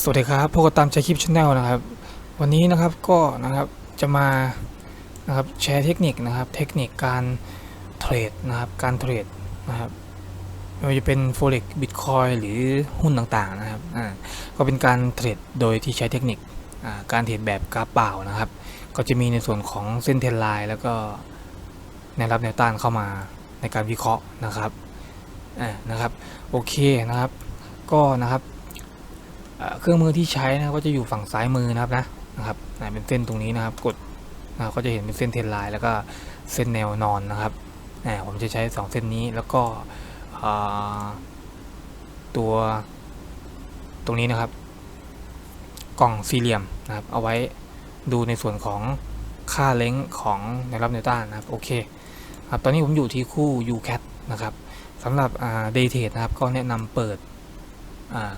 สวัสดีครับพวกเราตามใจคลิปชาแนลนะครับ วันนี้นะครับก็นะครับจะมานะครับแชร์เทคนิคนะครับ เทคนิคการเทรดนะครับ การเทรดนะครับไม่ว่าจะเป็น forex bitcoin หรือหุ้นต่างๆนะครับอ่าก็เป็นการเทรดโดยที่ใช้เทคนิคอ่าการเทรดแบบกราฟเปล่านะครับ ก็จะมีในส่วนของเส้นเทรนไลน์แล้วก็แนวรับแนวต้านเข้ามาในการวิเคราะห์นะครับอ่านะครับโอเคนะครับ ก็นะครับ เครื่องมือที่ใช้นะก็จะอยู่ฝั่งซ้ายมือนะครับนะนะครับเป็นเส้นตรงนี้นะครับกดนะก็จะเห็นเป็นเส้นเทนไลน์แล้วก็เส้นแนวนอนนะครับผมจะใช้ 2 เส้นนี้แล้วก็ตัวตรงนี้นะครับ กล่องสี่เหลี่ยมนะครับ เอาไว้ดูในส่วนของค่าเล้งของแนวรับแนวต้านนะครับโอเคครับตอนนี้ผมอยู่ที่คู่ UCAT นะครับสำหรับเดย์เทรดนะครับก็แนะนำเปิด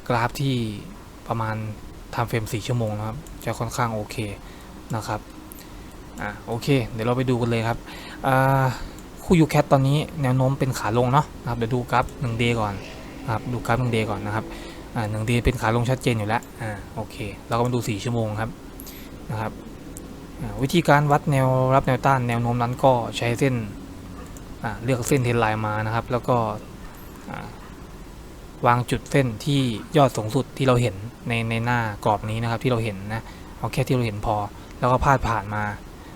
กราฟที่ ประมาณทำเฟรม4ชั่วโมงนะครับ จะค่อนข้างโอเคนะครับอ่าโอเค เดี๋ยวเราไปดูกันเลยครับอ่าคู่ยูแคทตอนนี้แนวโน้มเป็นขาลงเนาะนะครับเดี๋ยวดูกราฟ1 d ก่อนนะครับดูกราฟ1 d ก่อนนะครับอ่า1 day เป็นขาลงชัดเจนอยู่แล้วอ่าโอเค เราก็มาดู 4 ชั่วโมงครับนะครับวิธีการวัดแนวรับแนวต้านแนวโน้มนั้นก็ใช้เส้นอ่าเลือกเส้นเทรนไลน์มานะครับ แล้วก็อ่าวางจุดเส้นที่ยอดสูงสุดที่เราเห็น ในในหน้ากรอบนี้นะครับที่เราเห็นนะเอาแค่ที่เราเห็นพอ แล้วก็พาดผ่านมา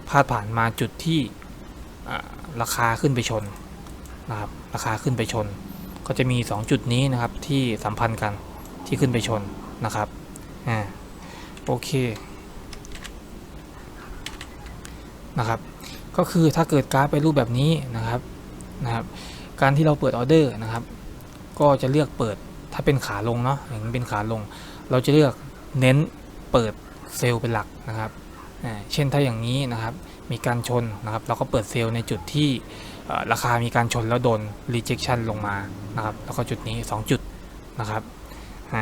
พาดผ่านมาจุดที่ราคาขึ้นไปชนนะครับราคาขึ้นไปชน ก็จะมี 2 จุดนี้นะครับที่สัมพันธ์กันที่ขึ้นไปชนนะครับอ่าโอเคนะครับก็คือถ้าเกิดกราฟไปรูปแบบนี้นะครับนะครับ การที่เราเปิดออเดอร์นะครับ ก็จะเลือกเปิดถ้าเป็นขาลงเนาะอย่างนี้เป็นขาลง เราจะเลือกเน้นเปิดเซลล์เป็นหลักนะครับเช่นถ้าอย่างนี้นะครับมีการชนนะครับ เราก็เปิดเซลล์ในจุดที่ราคามีการชนแล้วโดน rejection ลงมานะครับ แล้วก็จุดนี้ 2 จุดนะครับอ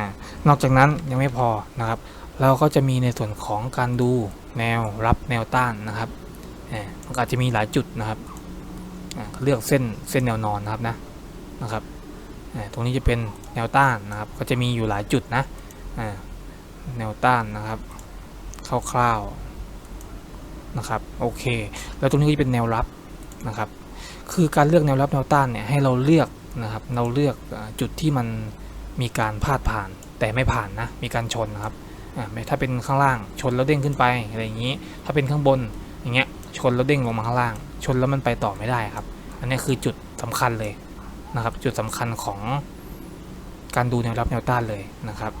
นอกจากนั้นยังไม่พอนะครับ เราก็จะมีในส่วนของการดูแนวรับแนวต้านนะครับอามันอาจจะมีหลายจุดนะครับเลือกเส้นเส้นแนวนอนนะครับนะนะครับตรงนี้จะเป็นแนวต้านนะครับ ก็จะมีอยู่หลายจุดนะ แนวต้านนะครับคร่าวๆนะครับโอเค แล้วตรงนี้ก็จะเป็นแนวรับนะครับ คือการเลือกแนวรับแนวต้านเนี่ยให้เราเลือกนะครับ เราเลือกจุดที่มันมีการพาดผ่านแต่ไม่ผ่านนะมีการชนนะครับถ้าเป็นข้างล่างชนแล้วเด้งขึ้นไปอะไรอย่างนี้ ถ้าเป็นข้างบนอย่างเงี้ยชนแล้วเด้งลงมาข้างล่าง ชนแล้วมันไปต่อไม่ได้ครับ อันนี้คือจุดสำคัญเลยนะครับ จุดสำคัญของการดูแนวรับแนวต้านเลยนะครับ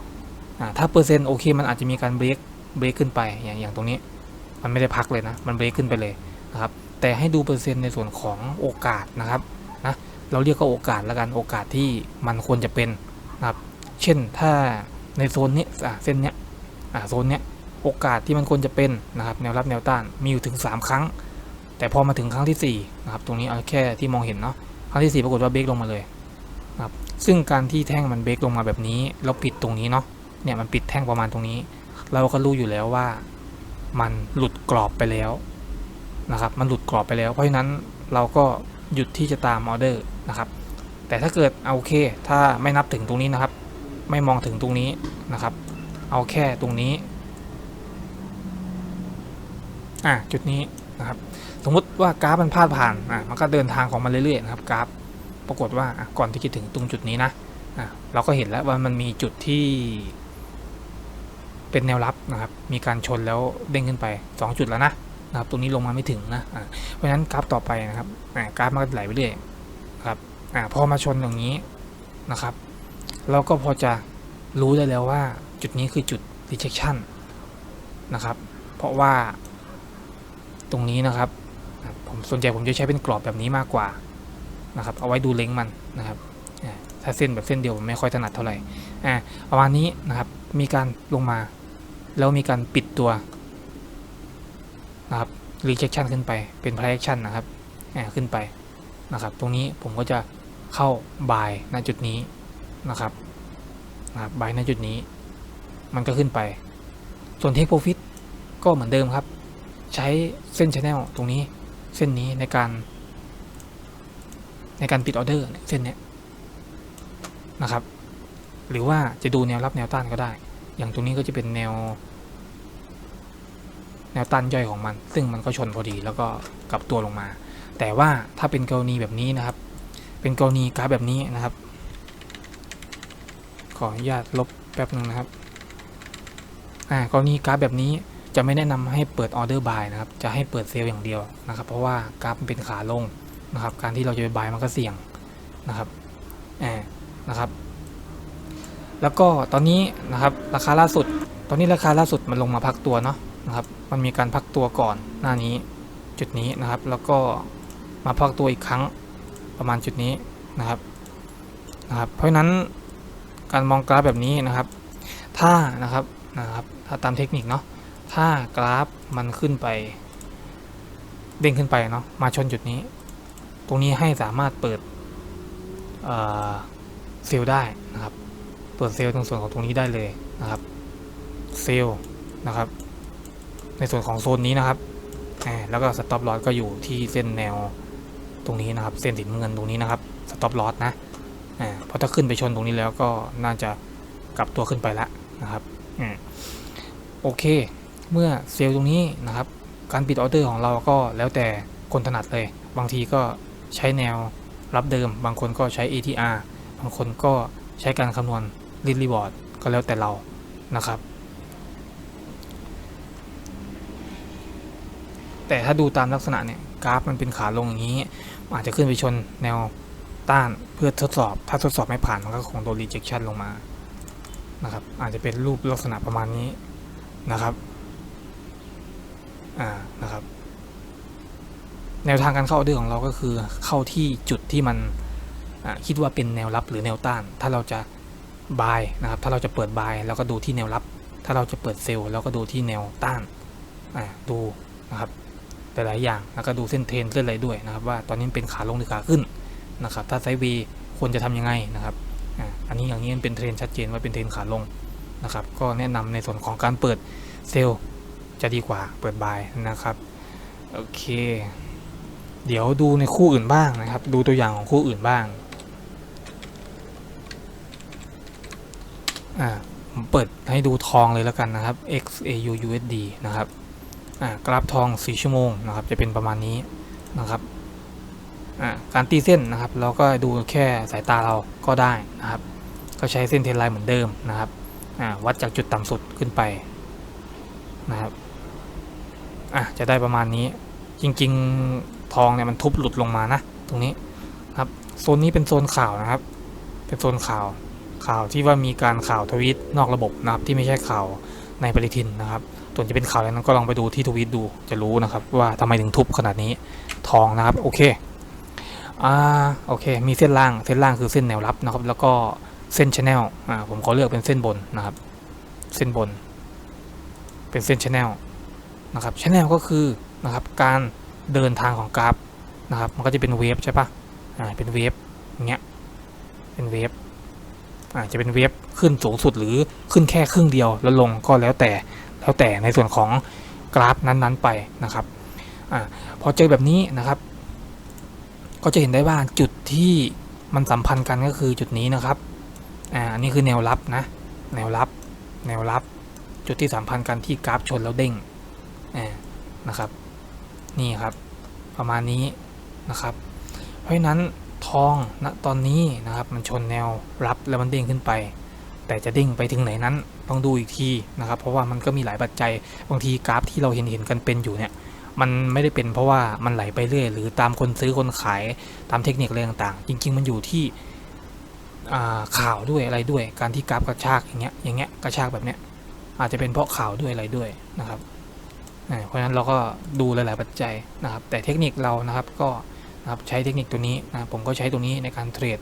ถ้าเปอร์เซ็นต์โอเคมันอาจจะมีการเบรกเบรกขึ้นไปอย่างอย่างตรงนี้ มันไม่ได้พักเลยนะ มันเบรกขึ้นไปเลยนะครับแต่ให้ดูเปอร์เซ็นต์ในส่วนของโอกาสนะครับนะเราเรียกก็โอกาสล้วกันโอกาสที่มันควรจะเป็นนะครับเช่นถ้าในโซนนี้อ่าเส้นเนี้ยอ่าโซนเนี้ยโอกาสที่มันควรจะเป็นนะครับแนวรับแนวต้านมีอยู่ถึง 3 ครั้ง แต่พอมาถึงครั้งที่4นะครับตรงนี้เอาแค่ที่มองเห็นเนาะครั้งที่ 4 ปรากฏว่าเบรกลงมาเลยนะครับซึ่งการที่แท่งมันเบรกลงมาแบบนี้เราปิดตรงนี้เนาะ เนี่ยมันปิดแท่งประมาณตรงนี้ เราก็รู้อยู่แล้วว่ามันหลุดกรอบไปแล้วนะครับ มันหลุดกรอบไปแล้ว เพราะฉะนั้นเราก็หยุดที่จะตามออเดอร์นะครับ แต่ถ้าเกิดเอาโอเค ถ้าไม่นับถึงตรงนี้นะครับ ไม่มองถึงตรงนี้นะครับ เอาแค่ตรงนี้ อะจุดนี้นะครับ สมมติว่ากราฟมันพาดผ่าน อะมันก็เดินทางของมันเรื่อยๆนะครับกราฟ ปรากฏว่าก่อนที่จะถึงตรงจุดนี้นะ อะเราก็เห็นแล้วว่ามันมีจุดที่ เป็นแนวรับนะครับ มีการชนแล้วเด้งขึ้นไป 2 จุดแล้วนะนะครับ ตรงนี้ลงมาไม่ถึงนะ เพราะฉะนั้นกราฟต่อไปนะครับกราฟมันก็ไหลไปเรื่อยครับอะพอมาชนอย่างนี้นะครับ เราก็พอจะรู้ได้แล้วว่าจุดนี้คือจุด rejection นะครับ เพราะว่าตรงนี้นะครับ ผมส่วนใหญ่ผมจะใช้เป็นกรอบแบบนี้มากกว่านะครับ เอาไว้ดูเล้งมันนะครับอ่าถ้าเส้นแบบเส้นเดียวผมไม่ค่อยถนัดเท่าไหร่อ่าประมาณนี้นะครับ มีการลงมา แล้วมีการปิดตัวนะครับ rejection ขึ้นไปเป็น projection นะครับขึ้นไปนะครับ ตรงนี้ผมก็จะเข้า buy ณจุดนี้นะครับนะครับ buy ณจุดนี้ มันก็ขึ้นไป ส่วน take profit ก็เหมือนเดิมครับ ใช้เส้น channel ตรงนี้เส้นนี้ในการในการปิดออเดอร์เส้นนี้นะครับ หรือว่าจะดูแนวรับแนวต้านก็ได้ อย่างตรงนี้ก็จะเป็นแนว แนวต้านย่อยของมัน ซึ่งมันก็ชนพอดีแล้วก็กลับตัวลงมา แต่ว่าถ้าเป็นกรณีแบบนี้นะครับ เป็นกรณีกราฟแบบนี้นะครับ ขออนุญาตลบแป๊บหนึ่งนะครับอ่ากรณีกราฟแบบนี้จะไม่แนะนำให้เปิดออเดอร์บายนะครับ จะให้เปิดเซลล์อย่างเดียวนะครับ เพราะว่ากราฟเป็นขาลงนะครับ การที่เราจะไปบายมันก็เสี่ยงนะครับแอบนะครับ แล้วก็ตอนนี้นะครับราคาล่าสุด ตอนนี้ราคาล่าสุดมันลงมาพักตัวเนาะ นะครับ มันมีการพักตัวก่อนหน้านี้จุดนี้นะครับ แล้วก็มาพักตัวอีกครั้งประมาณจุดนี้นะครับนะครับ เพราะนั้นการมองกราฟแบบนี้นะครับ ถ้านะครับนะครับ ถ้าตามเทคนิคเนาะถ้ากราฟมันขึ้นไป เด้งขึ้นไปเนาะมาชนจุดนี้ ตรงนี้ให้สามารถเปิดเอ่อเซลล์ได้นะครับ เปิดเซลล์ตรงส่วนของตรงนี้ได้เลยนะครับ เซลล์นะครับ ในส่วนของโซนนี้นะครับแล้วก็สต็อปลอสก็อยู่ที่เส้นแนวตรงนี้นะครับ เส้นสีน้ำเงินตรงนี้นะครับสต็อปลอสนะเพราะถ้าขึ้นไปชนตรงนี้แล้วก็น่าจะกลับตัวขึ้นไปละนะครับอโอเค เมื่อเซลล์ตรงนี้นะครับ การปิดออเดอร์ของเราก็แล้วแต่คนถนัดเลย บางทีก็ใช้แนวรับเดิม บางคนก็ใช้ ATR บางคนก็ใช้การคำนวณรีดรีบอร์ดก็แล้วแต่เรานะครับ แต่ถ้าดูตามลักษณะเนี่ยกราฟมันเป็นขาลงอย่างนี้ อาจจะขึ้นไปชนแนวต้านเพื่อทดสอบ ถ้าทดสอบไม่ผ่านมันก็คงโดน rejection ลงมานะครับ อาจจะเป็นรูปลักษณะประมาณนี้นะครับอ่านะครับ แนวทางการเข้าออเดอร์ของเราก็คือเข้าที่จุดที่มันคิดว่าเป็นแนวรับหรือแนวต้าน ถ้าเราจะบายนะครับ ถ้าเราจะเปิดบายเราก็ดูที่แนวรับ ถ้าเราจะเปิดเซลล์เราก็ดูที่แนวต้านอ่าดูนะครับ ลายๆอย่างแล้วก็ดูเส้นเทรนเส้นอะไรด้วยนะครับ ว่าตอนนี้เป็นขาลงหรือขาขึ้นนะครับ ถ้าไซด์เวย์ควรจะทำยังไงนะครับอันนี้อย่างนี้มันเป็นเทรนชัดเจนว่าเป็นเทรนขาลงนะครับ ก็แนะนำในส่วนของการเปิดเซลล์จะดีกว่าเปิดบายนะครับโอเค เดี๋ยวดูในคู่อื่นบ้างนะครับ ดูตัวอย่างของคู่อื่นบ้างอ่าผมเปิดให้ดูทองเลยแล้วกันนะครับ XAU USD นะครับ กราฟทอง 4 ชั่วโมงนะครับ จะเป็นประมาณนี้นะครับการตีเส้นนะครับ เราก็ดูแค่สายตาเราก็ได้นะครับ ก็ใช้เส้นเทรนไลน์เหมือนเดิมนะครับวัดจากจุดต่ำสุดขึ้นไปนะครับะจะได้ประมาณนี้ จริง ๆทองเนี่ยมันทุบหลุดลงมานะตรงนี้ครับโซนนี้เป็นโซนข่าวนะครับ เป็นโซนข่าวข่าวที่ว่ามีการข่าวทวีตนอกระบบนะครับที่ไม่ใช่ข่าวในปฏิทินนะครับ ส่วนจะเป็นข่าวอะไรนั้นก็ลองไปดูที่ทวีตดูจะรู้นะครับ ว่าทำไมถึงทุบขนาดนี้ทองนะครับโอเคอ่าโอเค มีเส้นล่างเส้นล่างคือเส้นแนวรับนะครับ แล้วก็เส้นชแนลอ่าผมขอเลือกเป็นเส้นบนนะครับ เส้นบน เป็นเส้นชแนลนะครับชแนลก็คือนะครับการเดินทางของกราฟนะครับมันก็จะเป็นเวฟใช่ปะอ่าเป็นเวฟอย่างเงี้ยเป็นเวฟอ่าจะเป็นเวฟขึ้นสูงสุดหรือขึ้นแค่ครึ่งเดียวแล้วลงก็แล้วแต่ แล้วแต่ในส่วนของกราฟนั้นๆไปนะครับอพอเจอแบบนี้นะครับ ก็จะเห็นได้ว่าจุดที่มันสัมพันธ์กันก็คือจุดนี้นะครับอ่าอันนี้คือแนวรับนะแนวรับ แนวรับ จุดที่สัมพันธ์กันที่กราฟชนแล้วเด้งอ่านะครับ นี่ครับ ประมาณนี้นะครับ เพราะฉะนั้นทองณตอนนี้นะครับ มันชนแนวรับแล้วมันเด้งขึ้นไป แต่จะเด้งไปถึงไหนนั้น ต้องดูอีกทีนะครับ เพราะว่ามันก็มีหลายปัจจัยบางทีกราฟที่เราเห็นเห็นกันเป็นอยู่เนี่ยมันไม่ได้เป็นเพราะว่ามันไหลไปเรื่อย หรือตามคนซื้อคนขายตามเทคนิคอะไรต่างๆ จริง ๆ มันอยู่ที่ข่าวด้วยอะไรด้วย การที่กราฟกระชากอย่างเงี้ยอย่างเงี้ยกระชากแบบเนี้ยอาจจะเป็นเพราะข่าวด้วยอะไรด้วยนะครับเพราะฉะนั้นเราก็ดูหลาย ๆ ปัจจัยนะครับ แต่เทคนิคเรานะครับก็นะครับใช้เทคนิคตัวนี้นะผมก็ใช้ตัวนี้ในการเทรด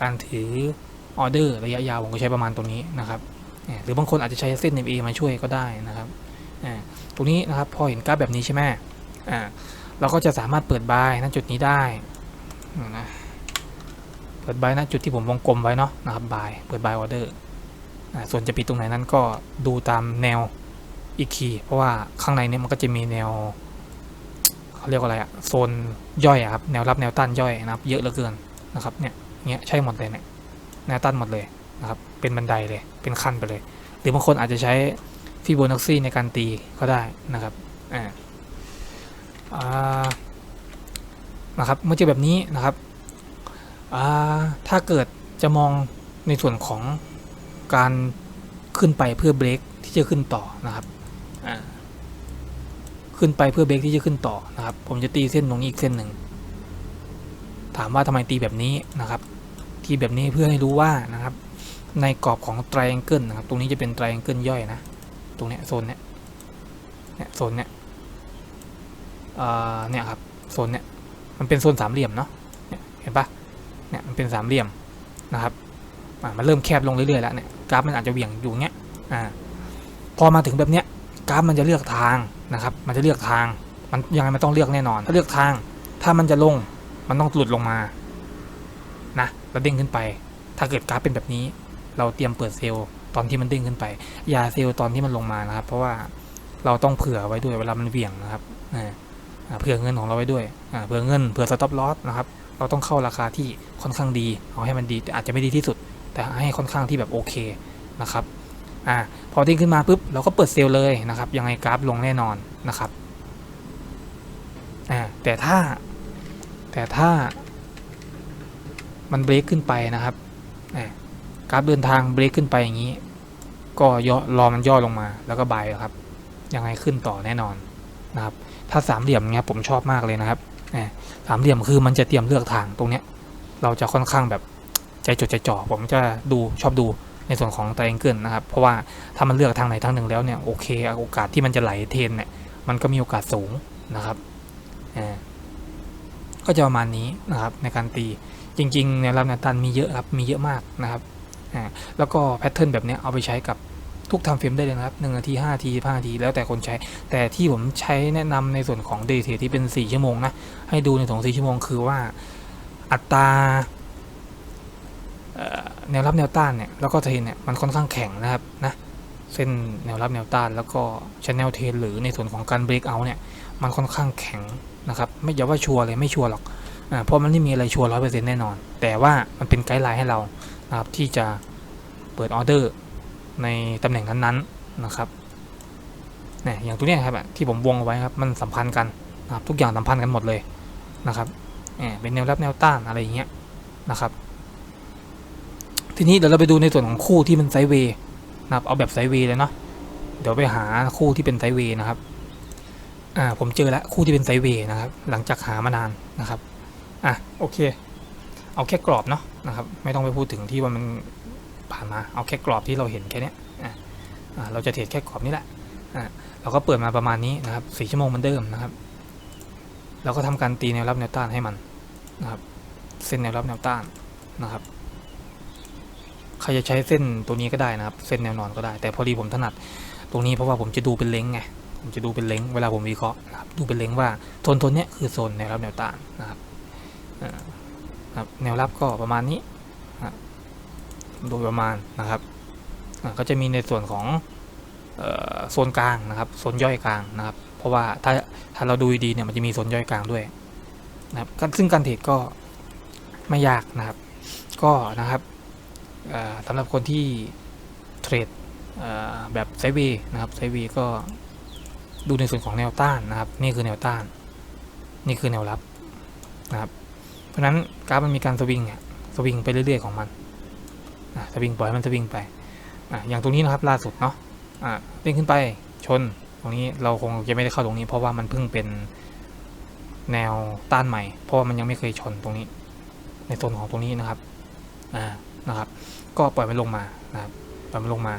การถือออเดอร์ระยะยาวผมก็ใช้ประมาณตัวนี้นะครับ หรือบางคนอาจจะใช้เส้น MA มาช่วยก็ได้นะครับตรงนี้นะครับพอเห็นกราฟแบบนี้ใช่ไหมเราก็จะสามารถเปิดบายณจุดนี้ได้นะเปิดบายณจุดที่ผมวงกลมไว้เนาะนะครับบายเปิดบายออเดอร์ส่วนจะปิดตรงไหนนั้นก็ดูตามแนวอีกทีเพราะว่าข้างในนี้มันก็จะมีแนวเขาเรียกว่าอะไรอะโซนย่อยอะครับแนวรับแนวต้านย่อยนะครับ เยอะเหลือเกินนะครับเนี่ยเงี้ยใช่หมดเลยเนี่ยแนวต้านหมดเลยนะครับ เป็นบันไดเลยเป็นขั้นไปเลย หรือบางคนอาจจะใช้ฟิโบนัชชีในการตีก็ได้นะครับอ่าอ่านะครับเมื่อเจอแบบนี้นะครับอ่าถ้าเกิดจะมองในส่วนของการขึ้นไปเพื่อเบรกที่จะขึ้นต่อนะครับอ่าขึ้นไปเพื่อเบรกที่จะขึ้นต่อนะครับ ผมจะตีเส้นตรงนี้อีกเส้นหนึ่งถามว่าทำไมตีแบบนี้นะครับ ตีแบบนี้เพื่อให้รู้ว่านะครับ ในกรอบของ triangle นะครับ ตรงนี้จะเป็น triangle ย่อยนะ ตรงเนี้ยโซนเนี้ยเนี่ยโซนเนี้ยเอ่อเนี่ยครับ โซนเนี้ยมันเป็นโซนสามเหลี่ยมเนาะเห็นปะเนี่ยมันเป็นสามเหลี่ยมนะครับมันเริ่มแคบลงเรื่อยๆแล้วเนี่ยกราฟมันอาจจะเหวี่ยงอยู่เงี้ยอ่าพอมาถึงแบบเนี้ยกราฟมันจะเลือกทางนะครับ มันจะเลือกทาง มันยังไงมันต้องเลือกแน่นอน ถ้าเลือกทาง ถ้ามันจะลง มันต้องหลุดลงมา นะ แล้วเด้งขึ้นไป ถ้าเกิดกราฟเป็นแบบนี้ เราเตรียมเปิดเซลล์ตอนที่มันเด้งขึ้นไป อย่าเซลล์ตอนที่มันลงมานะครับ เพราะว่าเราต้องเผื่อไว้ด้วยเวลามันเหวี่ยงนะครับเผื่อเงินของเราไว้ด้วยเผื่อเงินเผื่อสต็อปลอสนะครับเราต้องเข้าราคาที่ค่อนข้างดี เอาให้มันดีอาจจะไม่ดีที่สุด แต่ให้ค่อนข้างที่แบบโอเคนะครับอ่าพอเด้งขึ้นมาปุ๊บเราก็เปิดเซลล์เลยนะครับ ยังไงกราฟลงแน่นอนนะครับอ่าแต่ถ้าแต่ถ้ามันเบรกขึ้นไปนะครับอ่า กราฟเดินทางเบรกขึ้นไปอย่างนี้ ก็ย่อรอมันย่อลงมาแล้วก็บายครับ ยังไงขึ้นต่อแน่นอนนะครับ ถ้าสามเหลี่ยมเนี้ยผมชอบมากเลยนะครับสามเหลี่ยมคือมันจะเตรียมเลือกทางตรงเนี้ย เราจะค่อนข้างแบบใจจดใจจ่อผมจะดูชอบดูในส่วนของไตรแองเกิลนะครับ เพราะว่าถ้ามันเลือกทางไหนทางหนึ่งแล้วเนี่ยโอเคโอกาสที่มันจะไหลเทนเนี่ยมันก็มีโอกาสสูงนะครับอ่าก็จะประมาณนี้นะครับในการตีจริงๆแนวรับแนวตันมีเยอะครับมีเยอะมากนะครับ อ่าแล้วก็แพทเทิร์นแบบนี้เอาไปใช้กับทุกทำเฟรมได้เลยนะครับ1นาที5นาที5นาที แล้วแต่คนใช้ แต่ที่ผมใช้แนะนำในส่วนของเดย์เทรดที่เป็น 4 ชั่วโมงนะ ให้ดูในส่วนของ4ชั่วโมงคือว่าอัตราแนวรับแนวต้านเนี่ย แล้วก็เทรนเนี่ย มันค่อนข้างแข็งนะครับนะเส้นแนวรับแนวต้านแล้วก็ชแนลเทรนหรือในส่วนของการเบรกเอาเนี่ย มันค่อนข้างแข็งนะครับ ไม่อย่าว่าชัวร์เลยไม่ชัวร์หรอกอเพราะมันไม่มีอะไรชัวร์ร้อยเปอร์เซ็นต์แน่นอน แต่ว่ามันเป็นไกด์ไลน์ให้เรา นะครับที่จะเปิดออเดอร์ในตำแหน่งนั้นๆนะครับเนี่ยอย่างตัวนี้ครับที่ผมวงเอาไว้ครับมันสัมพันธ์กันนะครับทุกอย่างสัมพันธ์กันหมดเลยนะครับเนี่ยเป็นแนวรับแนวต้านอะไรอย่างเงี้ยนะครับทีนี้เดี๋ยวเราไปดูในส่วนของคู่ที่มันไซเวย์นะครับเอาแบบไซเวย์เลยเนาะเดี๋ยวไปหาคู่ที่เป็นไซเวย์นะครับอ่าผมเจอแล้วคู่ที่เป็นไซเวย์นะครับ หลังจากหามานานนะครับอะโอเค เอาแค่กรอบเนาะ นะครับ ไม่ต้องไปพูดถึงที่ว่ามันผ่านมาเอาแค่กรอบที่เราเห็นแค่นี้อ่าเราจะเทรดแค่กรอบนี้แหละอ่าเราก็เปิดมาประมาณนี้นะครับสี่ชั่วโมงเหมือนเดิมนะครับเราก็ทำการตีแนวรับแนวต้านให้มันนะครับเส้นแนวรับแนวต้านนะครับใครจะใช้เส้นตัวนี้ก็ได้นะครับ เส้นแนวนอนก็ได้ แต่พอดีผมถนัดตรงนี้เพราะว่าผมจะดูเป็นเล้งไงผมจะดูเป็นเล้งเวลาผมวิเคราะห์นะครับดูเป็นเล้งว่าโซนโซนเนี้ยคือโซนแนวรับแนวต้านนะครับอ่า ครับแนวรับก็ประมาณนี้โดยประมาณนะครับก็จะมีในส่วนของโซนกลางนะครับโซนย่อยกลางนะครับ เพราะว่าถ้าถ้าเราดูดีเนี่ยมันจะมีโซนย่อยกลางด้วยนะครับซึ่งการเทรดก็ไม่ยากนะครับ ก็นะครับสำหรับคนที่เทรดแบบไซเวย์นะครับไซเวย์ก็ดูในส่วนของแนวต้านนะครับ นี่คือแนวต้าน นี่คือแนวรับนะครับ ราะนั้นกราฟมันมีการสวิงอะสวิงไปเรื่อยๆของมันสวิงปล่อยให้มันสวิงไปออย่างตรงนี้นะครับล่าสุดเนาะเด้งขึ้นไปชนตรงนี้เราคงจะไม่ได้เข้าตรงนี้ เพราะว่ามันเพิ่งเป็นแนวต้านใหม่ เพราะว่ามันยังไม่เคยชนตรงนี้ ในโซนของตรงนี้นะครับอ่านะครับ ก็ปล่อยมันลงมานะครับปล่อยมันลงมา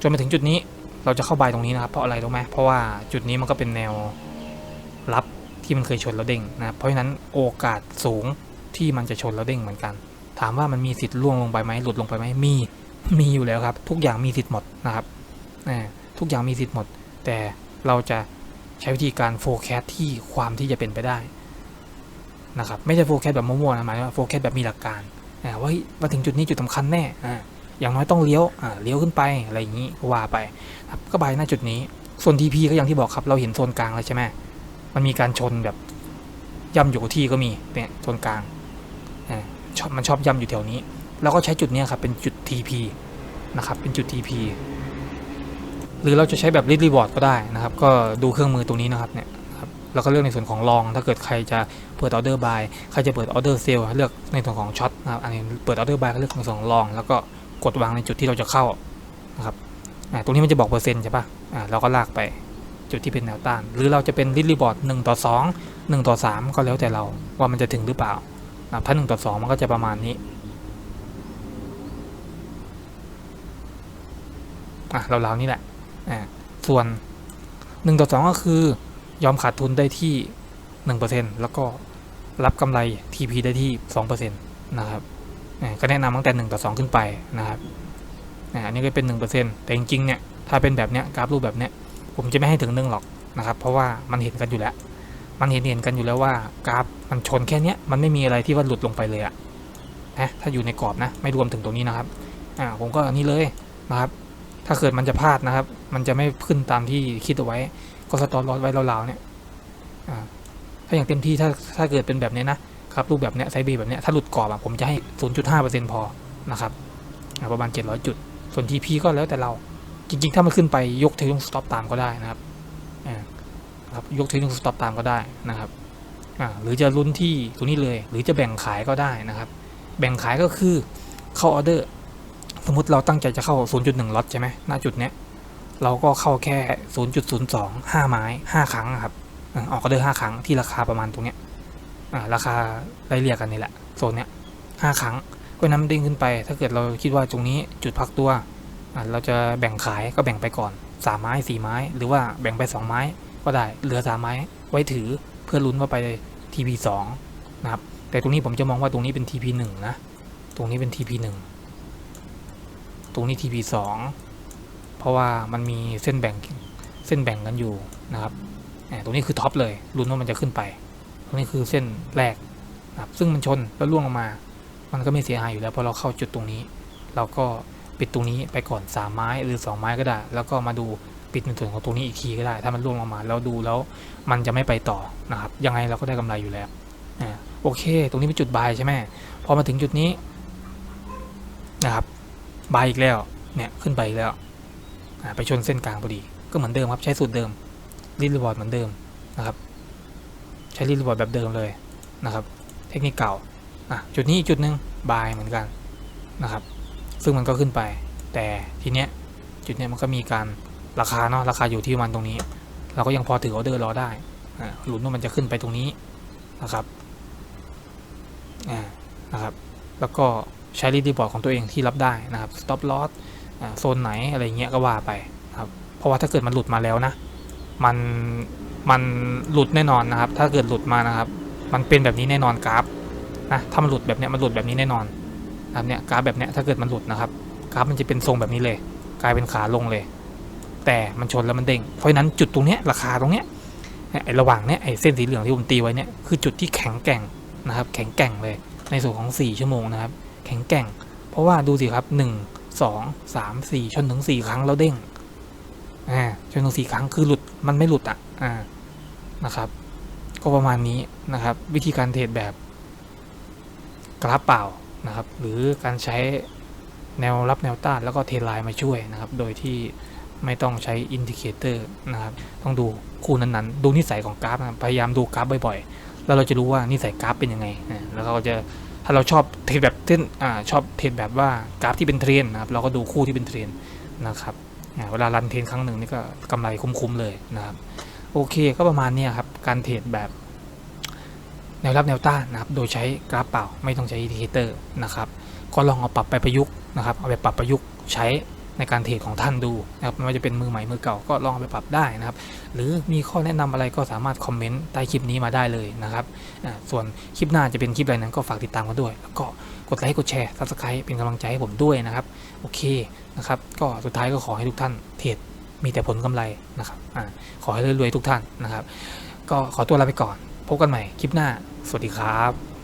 จนมาถึงจุดนี้เราจะเข้าบายตรงนี้นะครับ เพราะอะไรรู้ไหมเพราะว่าจุดนี้มันก็เป็นแนวรับที่มันเคยชนแล้วเด้งนะเพราะฉะนั้นโอกาสสูง ที่มันจะชนแล้วเด้งเหมือนกัน ถามว่ามันมีสิทธิ์ล่วงลงไปไหมหลุดลงไปไหมมี มีอยู่แล้วครับ ทุกอย่างมีสิทธิ์หมดนะครับทุกอย่างมีสิทธิ์หมด แต่เราจะใช้วิธีการโฟกัสที่ความที่จะเป็นไปได้นะครับไม่ใช่โฟกัสแบบมั่วๆนะหมายว่าโฟกัสแบบมีหลักการว่ามาถึงจุดนี้จุดสำคัญแน่อย่างน้อยต้องเลี้ยวเลี้ยวขึ้นไปอะไรอย่างนี้ว่าไปก็บายหน้าจุดนี้ ส่วน TP ก็อย่างที่บอกครับเราเห็นโซนกลางแล้วใช่ไหมมันมีการชนแบบย่ำอยู่ที่ก็มีเนี่ยโซนกลาง ชอบมันชอบย่ำอยู่แถวนี้ เราก็ใช้จุดนี้ครับเป็นจุด TP นะครับเป็นจุด TP หรือเราจะใช้แบบรีดรีบอร์ดก็ได้นะครับ ก็ดูเครื่องมือตรงนี้นะครับเนี่ยแล้วก็เลือกในส่วนของลอง ถ้าเกิดใครจะเปิดออเดอร์บายใครจะเปิดออเดอร์เซลเลือกในส่วนของช็อตนะครับอันนี้เปิดออเดอร์บายก็เลือกในส่วนของลอง แล้วก็กดวางในจุดที่เราจะเข้านะครับตรงนี้มันจะบอกเปอร์เซ็นต์ใช่ปะอ่าเราก็ลากไปจุดที่เป็นแนวต้าน หรือเราจะเป็นรีดรีบอร์ดหนึ่งต่อสองหนึ่งต่อสามก็แล้วแต่เราว่ามันจะถึงหรือเปล่า ถ้าหนึ่งต่อสองมันก็จะประมาณนี้อะเราๆนี่แหละอ่าส่วนหนึ่งต่อสองก็คือยอมขาดทุนได้ที่หนึ่งเปอร์เซ็นแล้วก็รับกำไร TP ได้ที่สองเปอร์เซ็นต์นะครับอ่าก็แนะนำตั้งแต่หนึ่งต่อสองขึ้นไปนะครับอ่าอันนี้ก็เป็นหนึ่งเปอร์เซ็นต์แต่จริงๆเนี่ยถ้าเป็นแบบเนี้ยกราฟรูปแบบเนี้ยผมจะไม่ให้ถึงหนึ่งหรอกนะครับ เพราะว่ามันเห็นกันอยู่แล้ว มันเห็นเห็นกันอยู่แล้วว่ากราฟมันชนแค่เนี้ยมันไม่มีอะไรที่ว่าหลุดลงไปเลยอะนะถ้าอยู่ในกรอบนะ ไม่รวมถึงตรงนี้นะครับอ่าผมก็อันนี้เลยนะครับ ถ้าเกิดมันจะพลาดนะครับ มันจะไม่ขึ้นตามที่คิดเอาไว้ ก็สตอร์ลอสไว้ราวๆเนี่ยอ่าถ้าอย่างเต็มที่ถ้าถ้าเกิดเป็นแบบนี้นะครับรูปแบบเนี้ยไซบีแบบเนี้ยถ้าหลุดกรอบอะผมจะให้ 0.5%พอนะครับอ่าประมาณ 700 จุด ส่วน TP ก็แล้วแต่เราจริง ๆ ถ้ามันขึ้นไปยกเทลงสต็อปตามก็ได้นะครับอ่า ครับยกเทลงสต็อปตามก็ได้นะครับหรือจะลุ้นที่ตรงนี้เลย หรือจะแบ่งขายก็ได้นะครับ แบ่งขายก็คือเข้าออเดอร์ สมมติเราตั้งใจจะเข้า 0.1ล็อตใช่ไหมณจุดเนี้ยเราก็เข้าแค่ 0.02 5 ไม้ 5 ครั้งครับออกออเดอร์ 5 ครั้งที่ราคาประมาณตรงเนี้ยราคาไล่เรียกกันนี่แหละโซนเนี้ย5ครั้งก็น้ำเด้งขึ้นไป ถ้าเกิดเราคิดว่าตรงนี้จุดพักตัวเราจะแบ่งขายก็แบ่งไปก่อน 3 ไม้ 4 ไม้ หรือว่าแบ่งไป 2 ไม้ ก็ได้เหลือ3ไม้ไว้ถือเพื่อลุ้นว่าไป TP 2นะครับ แต่ตรงนี้ผมจะมองว่าตรงนี้เป็น TP 1นะ ตรงนี้เป็น TP 1ตรงนี้ TP 2เพราะว่ามันมีเส้นแบ่งเส้นแบ่งกันอยู่นะครับตรงนี้คือท็อปเลยลุ้นว่ามันจะขึ้นไป ตรงนี้คือเส้นแรกนะครับซึ่งมันชนแล้วล่วงลงมา มันก็ไม่เสียหายอยู่แล้วเพราะเราเข้าจุดตรงนี้ เราก็ปิดตรงนี้ไปก่อน3ไม้หรือ 2 ไม้ก็ได้ แล้วก็มาดู ปิดในส่วนของตรงนี้อีกทีก็ได้ ถ้ามันล่วงลงมาแล้วดูแล้วมันจะไม่ไปต่อนะครับ ยังไงเราก็ได้กำไรอยู่แล้วอ่าโอเค ตรงนี้เป็นจุดบายใช่ไหมพอมาถึงจุดนี้นะครับบายอีกแล้วเนี่ยขึ้นไปอีกแล้วไปชนเส้นกลางพอดี ก็เหมือนเดิมครับใช้สูตรเดิมรีดรีบอร์ดเหมือนเดิมนะครับ ใช้รีดรีบอร์ดแบบเดิมเลยนะครับ เทคนิคเก่าอะจุดนี้อีกจุดหนึ่งบายเหมือนกันนะครับ ซึ่งมันก็ขึ้นไป แต่ทีเนี้ยจุดเนี้ยมันก็มีการ ราคาเนาะราคาอยู่ที่ประมันตรงนี้ เราก็ยังพอถือออเดอร์รอได้อ่าลุ้นว่ามันจะขึ้นไปตรงนี้นะครับนะครับ แล้วก็ใช้รีดีบอร์ดของตัวเองที่รับได้นะครับ stop loss อ่าโซนไหนอะไรเงี้ยก็ว่าไปนะครับเพราะว่าถ้าเกิดมันหลุดมาแล้วนะ มันมันหลุดแน่นอนนะครับ ถ้าเกิดหลุดมานะครับ มันเป็นแบบนี้แน่นอนกราฟนะถ้ามันหลุดแบบเนี้ยมันหลุดแบบนี้แน่นอนนะครับเนี่ยกราฟแบบเนี้ยถ้าเกิดมันหลุดนะครับกราฟมันจะเป็นทรงแบบนี้เลย กลายเป็นขาลงเลย แต่มันชนแล้วมันเด้งเพราะฉะนั้นจุดตรงเนี้ยราคาตรงเนี้ยไอ้ระหว่างเนี้ยไอ้เส้นสีเหลืองที่ผมตีไว้เนี่ยคือจุดที่แข็งแกร่งนะครับ แข็งแกร่งเลยในส่วนของ 4 ชั่วโมงนะครับ แข็งแกร่ง เพราะว่าดูสิครับหนึ่งสองสามสี่ชนถึงสี่ครั้งแล้วเด้งอ่าชนถึงสี่ครั้งคือหลุดมันไม่หลุดอะอ่านะครับ ก็ประมาณนี้นะครับ วิธีการเทรดแบบกราฟเปล่านะครับ หรือการใช้แนวรับแนวต้านแล้วก็เทรดไลน์มาช่วยนะครับ โดยที่ ไม่ต้องใช้อินดิเคเตอร์นะครับต้องดูคู่นั้นๆ ดูนิสัยของกราฟนะพยายามดูกราฟบ่อยๆ แล้วเราจะรู้ว่านิสัยกราฟเป็นยังไงอ่าแล้วเราจะถ้าเราชอบเทรดแบบเส้นอ่าชอบเทรดแบบว่ากราฟที่เป็นเทรนนะครับเราก็ดูคู่ที่เป็นเทรนนะครับเวลารันเทรนครั้งหนึ่งนี่ก็กำไรคุ้มๆเลยนะครับ โอเคก็ประมาณนี้ครับการเทรดแบบแนวรับแนวต้านนะครับ โดยใช้กราฟเปล่าไม่ต้องใช้อินดิเคเตอร์นะครับ ก็ลองเอาปรับไปประยุกต์นะครับ เอาไปปรับประยุกต์ใช้ ในการเทรดของท่านดูนะครับไม่ว่าจะเป็นมือใหม่มือเก่าก็ลองไปปรับได้นะครับ หรือมีข้อแนะนำอะไรก็สามารถคอมเมนต์ใต้คลิปนี้มาได้เลยนะครับอ่าส่วนคลิปหน้าจะเป็นคลิปอะไรนั้นก็ฝากติดตามกันด้วย แล้วก็กดไลค์กดแชร์ซับสไครป์เป็นกำลังใจให้ผมด้วยนะครับ โอเคนะครับก็สุดท้ายก็ขอให้ทุกท่านเทรดมีแต่ผลกำไรนะครับอ่าขอให้รวยๆทุกท่านนะครับ ก็ขอตัวลาไปก่อน พบกันใหม่คลิปหน้า สวัสดีครับ